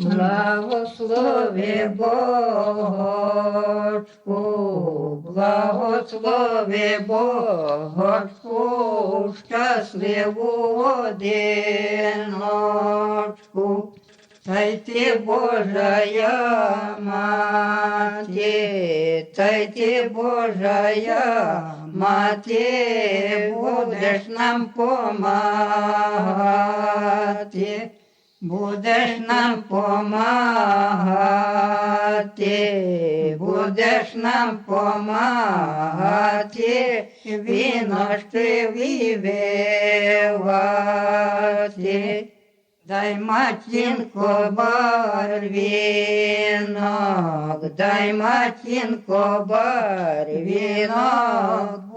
Благослови Богочку, благослови Богочку, щасливу годиночку. Та й ти Божая мати, та й ти Божая мати, будеш нам помагати, будеш нам помагати, будеш нам помагати, віночки вививати. Дай матінко барвінок, дай матінко барвінок,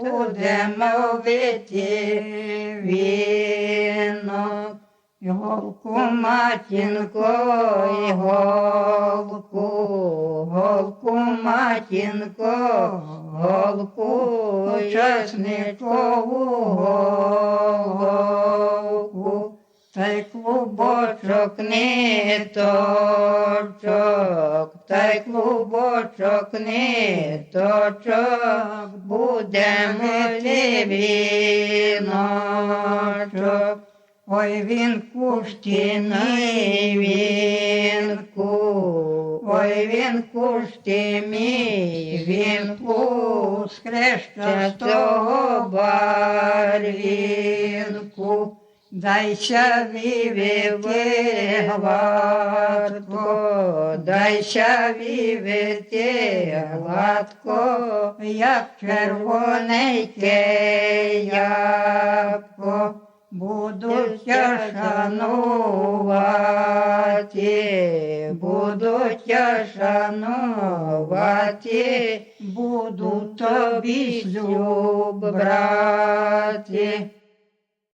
будемо бити вінок. Голку, матінко, і голку, голку, матінко, голку, чесникову голку. Та й клубочок ниточок, та й клубочок ниточок, будемо віночок. Ой, вінку штіний вінку, ой, вінку шті мій вінку, з хрещатого барвінку. Дайся вівити гладко, дайся вівити гладко, як червоненьке ябко. Будуть я шанувати, будуть я шанувати, буду тобі шлюб брати.